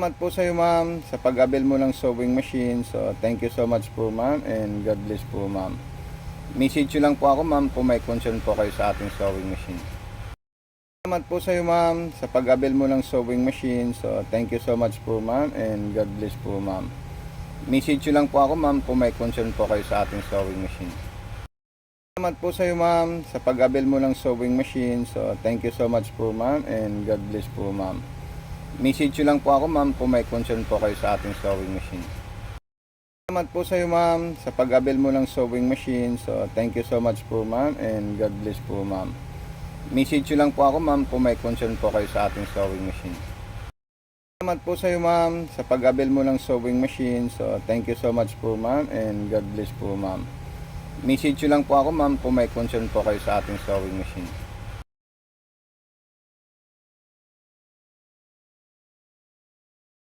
Salamat po sa iyo ma'am sa pag-avail mo ng sewing machine. So thank you so much po ma'am and God bless po ma'am. Message lang po ako ma'am kung may concern po kayo sa ating sewing machine. Salamat po sa iyo ma'am sa pag-avail mo ng sewing machine. So thank you so much po ma'am and God bless po ma'am. Message lang po ako ma'am kung may concern po kayo sa ating sewing machine. Salamat po sa iyo ma'am sa pag-avail mo ng sewing machine. So thank you so much po ma'am and God bless po ma'am. Message nyo lang po ako ma'am kung may concern po kayo sa ating sewing machine. Salamat po sa iyo ma'am sa pag-avail mo ng sewing machine. So thank you so much po ma'am and God bless po ma'am. Message nyo lang po ako ma'am kung may concern po kayo sa ating sewing machine. Salamat po sa iyo ma'am sa pag-avail mo ng sewing machine. So thank you so much po ma'am and God bless po ma'am. Message nyo lang po ako ma'am kung may concern po kayo sa ating sewing machine.